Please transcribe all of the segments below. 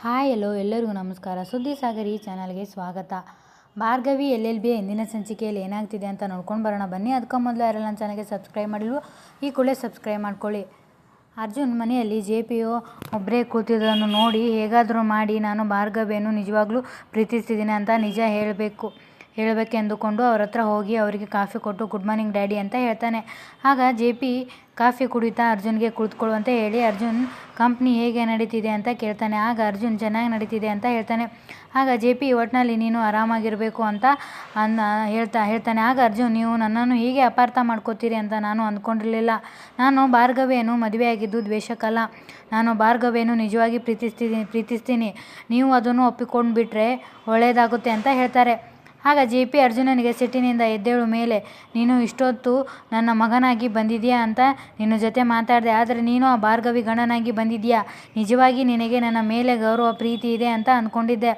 Hi ಎಲ್ಲೋ ಎಲ್ಲರಿಗೂ ನಮಸ್ಕಾರ. ಸುದ್ದಿ ಸಾಗರ್ ಈ ಚಾನಲ್ಗೆ ಸ್ವಾಗತ. ಭಾರ್ಗವಿ, ಎಲ್ ಎಲ್ ಬಿ ಎಂದಿನ ಸಂಚಿಕೆಯಲ್ಲಿ ಏನಾಗ್ತಿದೆ ಅಂತ ನೋಡ್ಕೊಂಡು ಬರೋಣ. ಬನ್ನಿ ಅದಕ್ಕೆ ಮೊದಲು ಯಾರೆಲ್ಲ ಚಾನಲ್ಗೆ ಸಬ್ಸ್ಕ್ರೈಬ್ ಮಾಡಿಲ್ವೋ, ಈ ಕೂಡಲೇ ಸಬ್ಸ್ಕ್ರೈಬ್ ಮಾಡ್ಕೊಳ್ಳಿ. ಅರ್ಜುನ್ ಮನೆಯಲ್ಲಿ ಜೆ ಪಿ ಯು ಒಬ್ಬರೇ ಕೂತಿದ್ದನ್ನು ನೋಡಿ ಹೇಗಾದರೂ ಮಾಡಿ, ನಾನು ಭಾರ್ಗವಿಯನ್ನು ನಿಜವಾಗ್ಲೂ ಪ್ರೀತಿಸ್ತಿದ್ದೀನಿ ಅಂತ ನಿಜ ಹೇಳಬೇಕು. ಹೇಳಬೇಕೆಂದುಕೊಂಡು ಅವ್ರ ಹತ್ರ ಹೋಗಿ ಅವರಿಗೆ ಕಾಫಿ ಕೊಟ್ಟು ಗುಡ್ ಮಾರ್ನಿಂಗ್ ಡ್ಯಾಡಿ ಅಂತ ಹೇಳ್ತಾನೆ. ಆಗ ಜೆ ಪಿ ಕಾಫಿ ಕುಡಿತಾ ಅರ್ಜುನ್ಗೆ ಕುಳಿತುಕೊಳ್ಳು ಅಂತ ಹೇಳಿ ಅರ್ಜುನ್ ಕಂಪ್ನಿ ಹೇಗೆ ನಡೀತಿದೆ? ಅಂತ ಕೇಳ್ತಾನೆ. ಆಗ ಅರ್ಜುನ್, ಚೆನ್ನಾಗಿ ನಡೀತಿದೆ ಅಂತ ಹೇಳ್ತಾನೆ. ಆಗ ಜೆ ಪಿ ಒಟ್ಟಿನಲ್ಲಿ ನೀನು ಆರಾಮಾಗಿರಬೇಕು ಅಂತ ಅನ್ನ ಹೇಳ್ತಾ ಹೇಳ್ತಾನೆ. ಆಗ ಅರ್ಜುನ್, ನೀವು ನನ್ನನ್ನು ಹೀಗೆ ಅಪಾರ್ಥ ಮಾಡ್ಕೋತೀರಿ ಅಂತ ನಾನು ಅಂದ್ಕೊಂಡಿರಲಿಲ್ಲ. ನಾನು ಭಾರ್ಗವಿಯನ್ನು ಮದುವೆಯಾಗಿದ್ದು ದ್ವೇಷಕಲ್ಲ ನಾನು ಭಾರ್ಗವೇನು ನಿಜವಾಗಿ ಪ್ರೀತಿಸ್ತೀನಿ ಪ್ರೀತಿಸ್ತೀನಿ. ನೀವು ಅದನ್ನು ಒಪ್ಪಿಕೊಂಡು ಬಿಟ್ಟರೆ ಒಳ್ಳೆಯದಾಗುತ್ತೆ ಅಂತ ಹೇಳ್ತಾರೆ. ಆಗ ಜಿ ಪಿ ಅರ್ಜುನನಿಗೆ ಸಿಟ್ಟಿನಿಂದ ಎದ್ದೇಳು ಮೇಲೆ, ನೀನು ಇಷ್ಟೊತ್ತು ನನ್ನ ಮಗನಾಗಿ ಬಂದಿದೆಯಾ ಅಂತ ನಿನ್ನ ಜೊತೆ ಮಾತಾಡಿದೆ, ಆದರೆ ನೀನು ಆ ಭಾರ್ಗವಿ ಗಂಡನಾಗಿ ಬಂದಿದೆಯಾ? ನಿಜವಾಗಿ ನಿನಗೆ ನನ್ನ ಮೇಲೆ ಗೌರವ ಪ್ರೀತಿ ಇದೆ ಅಂತ ಅಂದ್ಕೊಂಡಿದ್ದೆ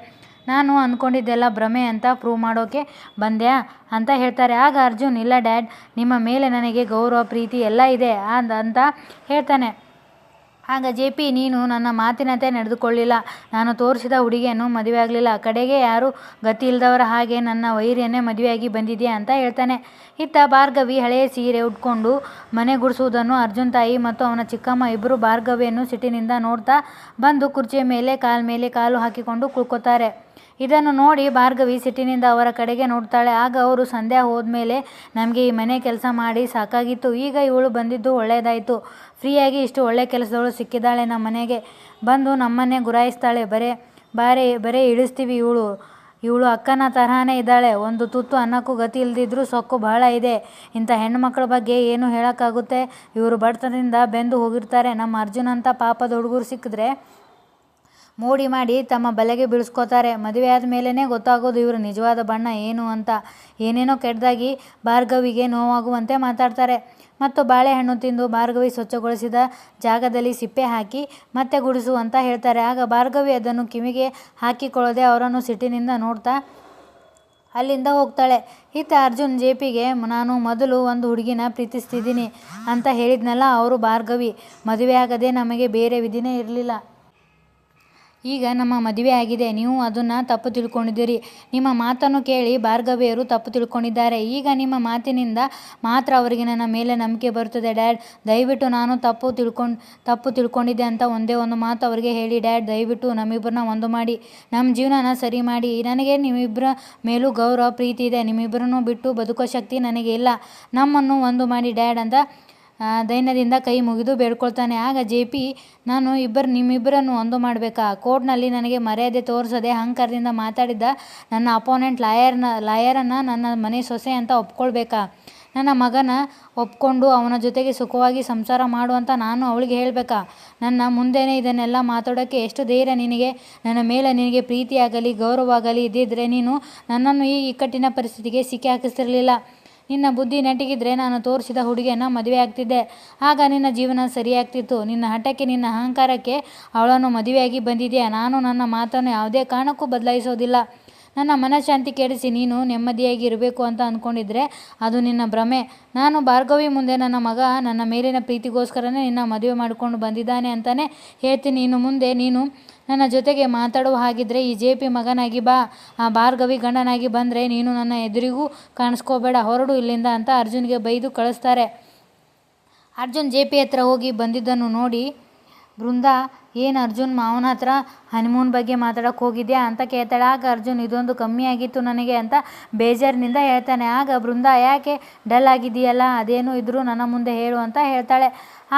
ನಾನು ಅಂದ್ಕೊಂಡಿದ್ದೆಲ್ಲ ಭ್ರಮೆ ಅಂತ ಪ್ರೂವ್ ಮಾಡೋಕೆ ಬಂದ್ಯಾ ಅಂತ ಹೇಳ್ತಾರೆ. ಆಗ ಅರ್ಜುನ್, ಇಲ್ಲ ಡ್ಯಾಡ್, ನಿಮ್ಮ ಮೇಲೆ ನನಗೆ ಗೌರವ ಪ್ರೀತಿ ಎಲ್ಲ ಇದೆ ಅಂತ ಹೇಳ್ತಾನೆ. ಆಗ ಜೆ ಪಿ, ನೀನು ನನ್ನ ಮಾತಿನಂತೆ ನಡೆದುಕೊಳ್ಳಿಲ್ಲ. ನಾನು ತೋರಿಸಿದ ಹುಡುಗಿಯನ್ನು ಮದುವೆ ಆಗಲಿಲ್ಲ ಕಡೆಗೆ ಯಾರು ಗತಿ ಇಲ್ಲದವರ ಹಾಗೆ ನನ್ನ ವೈರಿಯನ್ನೇ ಮದುವೆಯಾಗಿ ಬಂದಿದೆಯಾ ಅಂತ ಹೇಳ್ತಾನೆ. ಇತ್ತ ಭಾರ್ಗವಿ ಹಳೆಯ ಸೀರೆ ಉಟ್ಕೊಂಡು ಮನೆ ಗುಡಿಸುವುದನ್ನು ಅರ್ಜುನ್ ತಾಯಿ ಮತ್ತು ಅವನ ಚಿಕ್ಕಮ್ಮ ಇಬ್ಬರು ಭಾರ್ಗವಿಯನ್ನು ಸಿಟ್ಟಿನಿಂದ ನೋಡ್ತಾ ಬಂದು ಕುರ್ಚಿಯ ಮೇಲೆ, ಕಾಲ ಮೇಲೆ ಕಾಲು ಹಾಕಿಕೊಂಡು ಕುಳ್ಕೋತಾರೆ. ಇದನ್ನು ನೋಡಿ ಭಾರ್ಗವಿ ಸಿಟ್ಟಿನಿಂದ ಅವರ ಕಡೆಗೆ ನೋಡ್ತಾಳೆ. ಆಗ ಅವರು ಸಂಧ್ಯಾ ಹೋದ್ಮೇಲೆ, ನಮಗೆ ಈ ಮನೆ ಕೆಲಸ ಮಾಡಿ ಸಾಕಾಗಿತ್ತು. ಈಗ ಇವಳು ಬಂದಿದ್ದು ಒಳ್ಳೆಯದಾಯಿತು ಫ್ರೀಯಾಗಿ ಇಷ್ಟು ಒಳ್ಳೆ ಕೆಲಸದವಳು ಸಿಕ್ಕಿದ್ದಾಳೆ ನಮ್ಮ ಮನೆಗೆ. ಬಂದು ನಮ್ಮನ್ನೇ ಗುರಾಯಿಸ್ತಾಳೆ. ಬರೇ, ಬಾರೆ, ಬರೇ ಇಳಿಸ್ತೀವಿ ಇವಳು. ಇವಳು ಅಕ್ಕನ ತರಹನೇ ಇದ್ದಾಳೆ. ಒಂದು ತುತ್ತು ಅನ್ನಕ್ಕೂ ಗತಿ ಇಲ್ದಿದ್ರೂ ಸೊಕ್ಕು ಬಹಳ ಇದೆ. ಇಂಥ ಹೆಣ್ಣುಮಕ್ಕಳ ಬಗ್ಗೆ ಏನು ಹೇಳೋಕ್ಕಾಗುತ್ತೆ? ಇವರು ಬಡತನದಿಂದ ಬೆಂದು ಹೋಗಿರ್ತಾರೆ. ನಮ್ಮ ಅರ್ಜುನ್ ಅಂತ ಪಾಪದ ಹುಡುಗರು ಸಿಕ್ಕಿದ್ರೆ ಮೋಡಿ ಮಾಡಿ ತಮ್ಮ ಬಲೆಗೆ ಬೀಳಿಸ್ಕೋತಾರೆ. ಮದುವೆ ಆದ ಮೇಲೇ ಗೊತ್ತಾಗೋದು ಇವರು ನಿಜವಾದ ಬಣ್ಣ ಏನು ಅಂತ. ಏನೇನೋ ಕೆಟ್ಟದಾಗಿ ಭಾರ್ಗವಿಗೆ ನೋವಾಗುವಂತೆ ಮಾತಾಡ್ತಾರೆ. ಮತ್ತು ಬಾಳೆಹಣ್ಣು ತಿಂದು ಭಾರ್ಗವಿ ಸ್ವಚ್ಛಗೊಳಿಸಿದ ಜಾಗದಲ್ಲಿ ಸಿಪ್ಪೆ ಹಾಕಿ ಮತ್ತೆ ಗುಡಿಸು ಅಂತ ಹೇಳ್ತಾರೆ. ಆಗ ಭಾರ್ಗವಿ ಅದನ್ನು ಕಿವಿಗೆ ಹಾಕಿಕೊಳ್ಳದೆ ಅವರನ್ನು ಸಿಟ್ಟಿನಿಂದ ನೋಡ್ತಾ ಅಲ್ಲಿಂದ ಹೋಗ್ತಾಳೆ. ಇತ್ತ ಅರ್ಜುನ್ ಜೆ ಪಿಗೆ ನಾನು ಮೊದಲು ಒಂದು ಹುಡುಗಿನ ಪ್ರೀತಿಸ್ತಿದ್ದೀನಿ ಅಂತ ಹೇಳಿದ್ನಲ್ಲ ಅವರು ಭಾರ್ಗವಿ. ಮದುವೆ ಆಗದೆ ನಮಗೆ ಬೇರೆ ವಿಧಿನೇ ಇರಲಿಲ್ಲ. ಈಗ ನಮ್ಮ ಮದುವೆ ಆಗಿದೆ, ನೀವು ಅದನ್ನು ತಪ್ಪು ತಿಳ್ಕೊಂಡಿದ್ದೀರಿ. ನಿಮ್ಮ ಮಾತನ್ನು ಕೇಳಿ ಭಾರ್ಗವಿಯರು ತಪ್ಪು ತಿಳ್ಕೊಂಡಿದ್ದಾರೆ. ಈಗ ನಿಮ್ಮ ಮಾತಿನಿಂದ ಮಾತ್ರ ಅವರಿಗೆ ನನ್ನ ಮೇಲೆ ನಂಬಿಕೆ ಬರುತ್ತದೆ, ಡ್ಯಾಡ್. ದಯವಿಟ್ಟು ನಾನು ತಪ್ಪು ತಿಳ್ಕೊಂಡು, ತಪ್ಪು ತಿಳ್ಕೊಂಡಿದ್ದೆ ಅಂತ ಒಂದೇ ಒಂದು ಮಾತು ಅವರಿಗೆ ಹೇಳಿ, ಡ್ಯಾಡ್. ದಯವಿಟ್ಟು ನಮ್ಮಿಬ್ಬರನ್ನ ಒಂದು ಮಾಡಿ. ನಮ್ಮ ಜೀವನನ ಸರಿ ಮಾಡಿ. ನನಗೆ ನಿಮ್ಮಿಬ್ಬರ ಮೇಲೂ ಗೌರವ, ಪ್ರೀತಿ ಇದೆ. ನಿಮ್ಮಿಬ್ಬರನ್ನು ಬಿಟ್ಟು ಬದುಕೋ ಶಕ್ತಿ ನನಗೆ ಇಲ್ಲ. ನಮ್ಮನ್ನು ಒಂದು ಮಾಡಿ, ಡ್ಯಾಡ್ ಅಂತ ದೈನ್ಯದಿಂದ ಕೈ ಮುಗಿದು ಬೇಡ್ಕೊಳ್ತಾನೆ. ಆಗ ಜೆ ಪಿ, ನಾನು ಇಬ್ಬರು, ನಿಮ್ಮಿಬ್ಬರನ್ನು ಒಂದು ಮಾಡಬೇಕಾ? ಕೋರ್ಟ್ನಲ್ಲಿ ನನಗೆ ಮರ್ಯಾದೆ ತೋರಿಸದೆ ಅಹಂಕಾರದಿಂದ ಮಾತಾಡಿದ್ದ ನನ್ನ ಅಪೋನೆಂಟ್ ಲಾಯರ್ನ, ಲಾಯರನ್ನು ನನ್ನ ಮನೆ ಸೊಸೆ ಅಂತ ಒಪ್ಕೊಳ್ಬೇಕಾ? ನನ್ನ ಮಗನ ಒಪ್ಕೊಂಡು ಅವನ ಜೊತೆಗೆ ಸುಖವಾಗಿ ಸಂಸಾರ ಮಾಡುವಂತ ನಾನು ಅವಳಿಗೆ ಹೇಳಬೇಕಾ? ನನ್ನ ಮುಂದೆನೇ ಇದನ್ನೆಲ್ಲ ಮಾತಾಡೋಕ್ಕೆ ಎಷ್ಟು ಧೈರ್ಯ ನಿನಗೆ? ನನ್ನ ಮೇಲೆ ನಿನಗೆ ಪ್ರೀತಿಯಾಗಲಿ ಆಗಲಿ ಇದ್ದಿದ್ದರೆ ನೀನು ನನ್ನನ್ನು ಈ ಇಕ್ಕಟ್ಟಿನ ಪರಿಸ್ಥಿತಿಗೆ ಸಿಕ್ಕಿ ಹಾಕಿಸ್ತಿರಲಿಲ್ಲ ನಿನ್ನ ಬುದ್ಧಿ ನೆಟ್ಟಿಗಿದ್ರೆ ನಾನು ತೋರಿಸಿದ ಹುಡುಗಿಯನ್ನು ಮದುವೆ ಆಗ್ತಿದ್ದೆ. ಆಗ ನಿನ್ನ ಜೀವನ ಸರಿಯಾಗ್ತಿತ್ತು. ನಿನ್ನ ಹಠಕ್ಕೆ, ನಿನ್ನ ಅಹಂಕಾರಕ್ಕೆ ಅವಳನ್ನು ಮದುವೆಯಾಗಿ ಬಂದಿದೆಯಾ? ನಾನು ನನ್ನ ಮಾತನ್ನು ಯಾವುದೇ ಕಾರಣಕ್ಕೂ ಬದಲಾಯಿಸೋದಿಲ್ಲ. ನನ್ನ ಮನಃಶಾಂತಿ ಕೆಡಿಸಿ ನೀನು ನೆಮ್ಮದಿಯಾಗಿ ಇರಬೇಕು ಅಂತ ಅಂದ್ಕೊಂಡಿದ್ರೆ ಅದು ನಿನ್ನ ಭ್ರಮೆ. ನಾನು ಭಾರ್ಗವಿ ಮುಂದೆ ನನ್ನ ಮಗ, ನನ್ನ ಮೇಲಿನ ಪ್ರೀತಿಗೋಸ್ಕರನೇ ನಿನ್ನ ಮದುವೆ ಮಾಡಿಕೊಂಡು ಬಂದಿದ್ದಾನೆ ಅಂತಲೇ ಹೇಳ್ತೀನಿ. ಇನ್ನು ಮುಂದೆ ನೀನು ನನ್ನ ಜೊತೆಗೆ ಮಾತಾಡುವ ಹಾಗಿದ್ರೆ ಈ ಜೆ ಪಿ ಮಗನಾಗಿ ಬಾ, ಆ ಭಾರ್ಗವಿ ಗಂಡನಾಗಿ ಬಂದರೆ ನೀನು ನನ್ನ ಎದುರಿಗೂ ಕಾಣಿಸ್ಕೋಬೇಡ, ಹೊರಡು ಇಲ್ಲಿಂದ ಅಂತ ಅರ್ಜುನ್ಗೆ ಬೈದು ಕಳಿಸ್ತಾರೆ. ಅರ್ಜುನ್ ಜೆ ಪಿ ಹತ್ರ ಹೋಗಿ ಬಂದಿದ್ದನ್ನು ನೋಡಿ ಬೃಂದಾ ಏನು ಅರ್ಜುನ್ ಮಾವನ ಹತ್ರ ಹನಿಮೂನ್ ಬಗ್ಗೆ ಮಾತಾಡೋಕ್ಕೆ ಹೋಗಿದ್ಯಾ ಅಂತ ಕೇಳ್ತಾಳೆ. ಆಗ ಅರ್ಜುನ್, ಇದೊಂದು ಕಮ್ಮಿ ಆಗಿತ್ತು ನನಗೆ ಅಂತ ಬೇಜಾರಿನಿಂದ ಹೇಳ್ತಾನೆ. ಆಗ ಬೃಂದಾ ಯಾಕೆ ಡಲ್ ಆಗಿದೆಯಲ್ಲ ಅದೇನು ಇದ್ದರೂ ನನ್ನ ಮುಂದೆ ಹೇಳು ಅಂತ ಹೇಳ್ತಾಳೆ.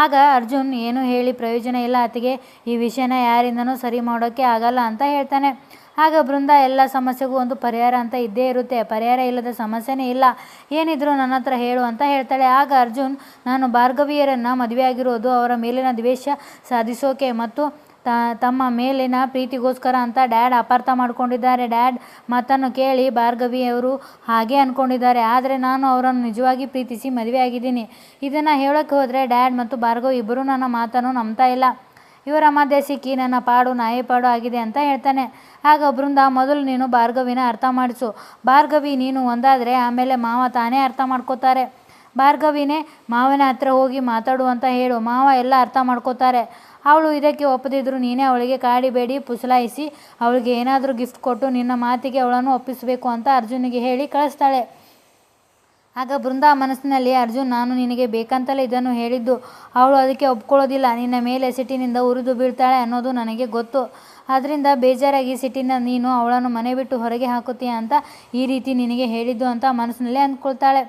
ಆಗ ಅರ್ಜುನ್, ಏನು ಹೇಳಿ, ಪ್ರಯೋಜನ ಇಲ್ಲ ಆತಗೆ ಈ ವಿಷಯನ ಯಾರಿಂದನೂ ಸರಿ ಮಾಡೋಕ್ಕೆ ಆಗಲ್ಲ ಅಂತ ಹೇಳ್ತಾನೆ. ಆಗ ಬೃಂದ, ಎಲ್ಲ ಸಮಸ್ಯೆಗೂ ಒಂದು ಪರಿಹಾರ ಅಂತ ಇದ್ದೇ ಇರುತ್ತೆ. ಪರಿಹಾರ ಇಲ್ಲದ ಸಮಸ್ಯೆನೇ ಇಲ್ಲ. ಏನಿದ್ರು ನನ್ನ ಹತ್ರ ಹೇಳು ಅಂತ ಹೇಳ್ತಾಳೆ. ಆಗ ಅರ್ಜುನ್, ನಾನು ಭಾರ್ಗವಿಯರನ್ನು ಮದುವೆಯಾಗಿರೋದು ಅವರ ಮೇಲಿನ ದ್ವೇಷ ಸಾಧಿಸೋಕೆ ಮತ್ತು ತ, ತಮ್ಮ ಮೇಲಿನ ಪ್ರೀತಿಗೋಸ್ಕರ ಅಂತ ಡ್ಯಾಡ್ ಅಪಾರ್ಥ ಮಾಡ್ಕೊಂಡಿದ್ದಾರೆ. ಡ್ಯಾಡ್ ಮಾತನ್ನು ಕೇಳಿ ಭಾರ್ಗವಿಯವರು ಹಾಗೆ ಅಂದ್ಕೊಂಡಿದ್ದಾರೆ ಆದರೆ ನಾನು ಅವರನ್ನು ನಿಜವಾಗಿ ಪ್ರೀತಿಸಿ ಮದುವೆ ಆಗಿದ್ದೀನಿ ಇದನ್ನು ಹೇಳೋಕ್ಕೆ ಹೋದರೆ ಡ್ಯಾಡ್ ಮತ್ತು ಭಾರ್ಗವಿ ಇಬ್ಬರೂ ನನ್ನ ಮಾತನ್ನು ನಂಬ್ತಾ ಇಲ್ಲ. ಇವರ ಮಧ್ಯೆ ಸಿಕ್ಕಿ ನನ್ನ ಪಾಡು, ನಾಯಿ ಪಾಡು ಆಗಿದೆ ಅಂತ ಹೇಳ್ತಾನೆ. ಆಗ ಬೃಂದ, ಮೊದಲು ನೀನು ಭಾರ್ಗವಿನ ಅರ್ಥ ಮಾಡಿಸು. ಭಾರ್ಗವಿ, ನೀನು ಒಂದಾದರೆ ಆಮೇಲೆ ಮಾವ ತಾನೇ ಅರ್ಥ ಮಾಡ್ಕೋತಾರೆ. ಭಾರ್ಗವಿನೇ, ಮಾವನ ಹತ್ರ ಹೋಗಿ ಮಾತಾಡು ಅಂತ ಹೇಳು. ಮಾವ ಎಲ್ಲ ಅರ್ಥ ಮಾಡ್ಕೋತಾರೆ. ಅವಳು ಇದಕ್ಕೆ ಒಪ್ಪದಿದ್ದರೂ ನೀನೇ ಅವಳಿಗೆ ಕಾಡಿಬೇಡಿ ಪುಸಲಾಯಿಸಿ, ಅವಳಿಗೆ ಏನಾದರೂ ಗಿಫ್ಟ್ ಕೊಟ್ಟು ನಿನ್ನ ಮಾತಿಗೆ ಅವಳನ್ನು ಒಪ್ಪಿಸಬೇಕು ಅಂತ ಅರ್ಜುನಿಗೆ ಹೇಳಿ ಕಳಿಸ್ತಾಳೆ. ಆಗ ಬೃಂದಾ ಮನಸ್ಸಿನಲ್ಲಿ, ಅರ್ಜುನ್, ನಾನು ನಿನಗೆ ಬೇಕಂತಲೇ ಇದನ್ನು ಹೇಳಿದ್ದು. ಅವಳು ಅದಕ್ಕೆ ಒಪ್ಕೊಳ್ಳೋದಿಲ್ಲ. ನಿನ್ನ ಮೇಲೆ ಸಿಟ್ಟಿನಿಂದ ಉರಿದು ಬೀಳ್ತಾಳೆ ಅನ್ನೋದು ನನಗೆ ಗೊತ್ತು. ಆದ್ದರಿಂದ ಬೇಜಾರಾಗಿ ಸಿಟ್ಟಿನ ನೀನು ಅವಳನ್ನು ಮನೆ ಬಿಟ್ಟು ಹೊರಗೆ ಹಾಕುತ್ತೀಯ ಅಂತ ಈ ರೀತಿ ನಿನಗೆ ಹೇಳಿದ್ದು ಅಂತ ಮನಸ್ಸಿನಲ್ಲೇ ಅಂದ್ಕೊಳ್ತಾಳೆ.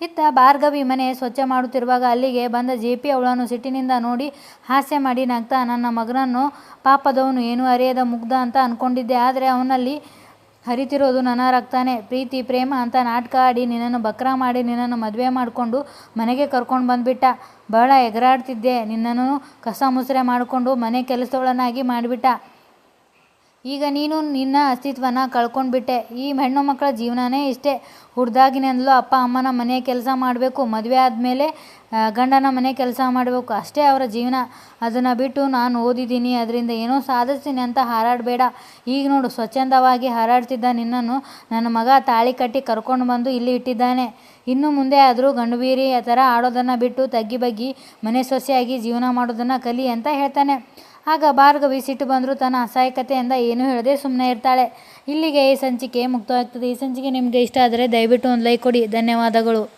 ಇತ್ತ ಭಾರ್ಗವಿ ಮನೆ ಸ್ವಚ್ಛ ಮಾಡುತ್ತಿರುವಾಗ ಅಲ್ಲಿಗೆ ಬಂದ ಜೆ ಪಿ ಅವಳನ್ನು ಸಿಟ್ಟಿನಿಂದ ನೋಡಿ ಹಾಸ್ಯ ಮಾಡಿ, ನಗ್ತಾ, ನನ್ನ ಮಗನನ್ನು ಪಾಪದವನು, ಏನು ಅರಿಯದ ಮುಗ್ಧ ಅಂತ ಅಂದ್ಕೊಂಡಿದ್ದೆ ಆದರೆ ಅವನಲ್ಲಿ ಹರಿತಿರೋದು ನನ್ನ ರಕ್ತನೇ. ಪ್ರೀತಿ, ಪ್ರೇಮ ಅಂತ ನಾಟಕ ಆಡಿ ನಿನ್ನನ್ನು ಬಕ್ರ ಮಾಡಿ ನಿನ್ನನ್ನು ಮದುವೆ ಮಾಡಿಕೊಂಡು ಮನೆಗೆ ಕರ್ಕೊಂಡು ಬಂದುಬಿಟ್ಟ. ಬಹಳ ಎಗರಾಡ್ತಿದ್ದೆ. ನಿನ್ನನ್ನು ಕಸ ಮುಸುರೆ ಮಾಡಿಕೊಂಡು ಮನೆ ಕೆಲಸದವಳನ್ನಾಗಿ ಮಾಡಿಬಿಟ್ಟ. ಈಗ ನೀನು ನಿನ್ನ ಅಸ್ತಿತ್ವನ ಕಳ್ಕೊಂಡ್ಬಿಟ್ಟೆ ಈ ಹೆಣ್ಣು ಮಕ್ಕಳ ಜೀವನನೇ ಇಷ್ಟೇ. ಹುಡ್ದಾಗಿನಿಂದಲೂ ಅಪ್ಪ ಅಮ್ಮನ ಮನೆ ಕೆಲಸ ಮಾಡಬೇಕು. ಮದುವೆ ಆದಮೇಲೆ ಗಂಡನ ಮನೆ ಕೆಲಸ ಮಾಡಬೇಕು. ಅಷ್ಟೇ ಅವರ ಜೀವನ. ಅದನ್ನು ಬಿಟ್ಟು ನಾನು ಓದಿದ್ದೀನಿ. ಅದರಿಂದ ಏನೋ ಸಾಧಿಸ್ತೀನಿ ಅಂತ ಹಾರಾಡಬೇಡ. ಈಗ ನೋಡು, ಸ್ವಚ್ಛಂದವಾಗಿ ಹಾರಾಡ್ತಿದ್ದ ನಿನ್ನನ್ನು ನನ್ನ ಮಗ ತಾಳಿ ಕಟ್ಟಿ ಕರ್ಕೊಂಡು ಬಂದು ಇಲ್ಲಿ ಇಟ್ಟಿದ್ದಾನೆ. ಇನ್ನು ಮುಂದೆ ಆದರೂ ಗಂಡುಬೀರಿ ಆ ಥರ ಆಡೋದನ್ನು ಬಿಟ್ಟು ತಗ್ಗಿ ಬಗ್ಗಿ ಮನೆ ಸೊಸೆಯಾಗಿ ಜೀವನ ಮಾಡೋದನ್ನು ಕಲಿ ಅಂತ ಹೇಳ್ತಾನೆ. ಆಗ ಭಾರ್ಗವಿ ಸಿಟ್ಟು ಬಂದರೂ ತನ್ನ ಅಸಹಾಯಕತೆಯಿಂದ ಏನೂ ಹೇಳದೆ ಸುಮ್ಮನೆ ಇರ್ತಾಳೆ. ಇಲ್ಲಿಗೆ ಈ ಸಂಚಿಕೆ ಮುಕ್ತವಾಗ್ತದೆ. ಈ ಸಂಚಿಕೆ ನಿಮಗೆ ಇಷ್ಟ ಆದರೆ ದಯವಿಟ್ಟು ಒಂದು ಲೈಕ್ ಕೊಡಿ. ಧನ್ಯವಾದಗಳು.